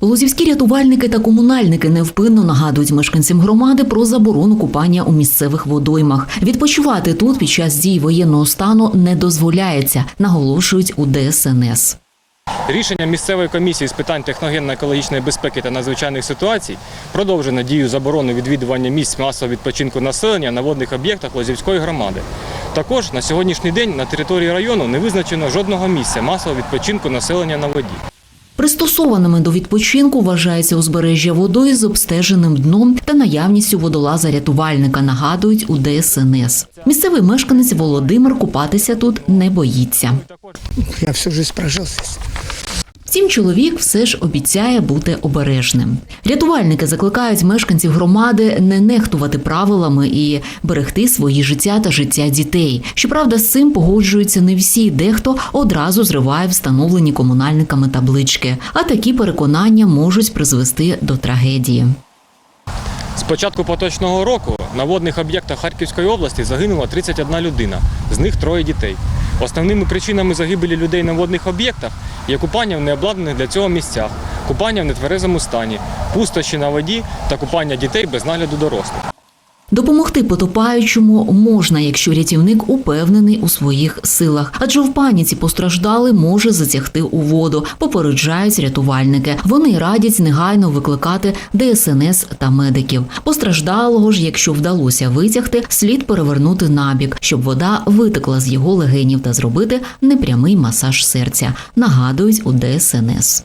Лозівські рятувальники та комунальники невпинно нагадують мешканцям громади про заборону купання у місцевих водоймах. Відпочивати тут під час дій воєнного стану не дозволяється, наголошують у ДСНС. Рішення місцевої комісії з питань техногенно-екологічної безпеки та надзвичайних ситуацій продовжено дію заборони відвідування місць масового відпочинку населення на водних об'єктах Лозівської громади. Також на сьогоднішній день на території району не визначено жодного місця масового відпочинку населення на воді. Пристосованими до відпочинку вважається узбережжя водою з обстеженим дном та наявністю водолаза-рятувальника, нагадують у ДСНС. Місцевий мешканець Володимир купатися тут не боїться. Я всю життя прожив здесь. Втім, чоловік все ж обіцяє бути обережним. Рятувальники закликають мешканців громади не нехтувати правилами і берегти свої життя та життя дітей. Щоправда, з цим погоджуються не всі. Дехто одразу зриває встановлені комунальниками таблички. А такі переконання можуть призвести до трагедії. З початку поточного року на водних об'єктах Харківської області загинула 31 людина, з них троє дітей. Основними причинами загибелі людей на водних об'єктах є купання в необладнаних для цього місцях, купання в нетверезому стані, пустощі на воді та купання дітей без нагляду дорослих. Допомогти потопаючому можна, якщо рятівник упевнений у своїх силах, адже в паніці постраждалий може затягти у воду. Попереджають рятувальники. Вони радять негайно викликати ДСНС та медиків. Постраждалого ж, якщо вдалося витягти, слід перевернути набік, щоб вода витекла з його легенів та зробити непрямий масаж серця. Нагадують у ДСНС.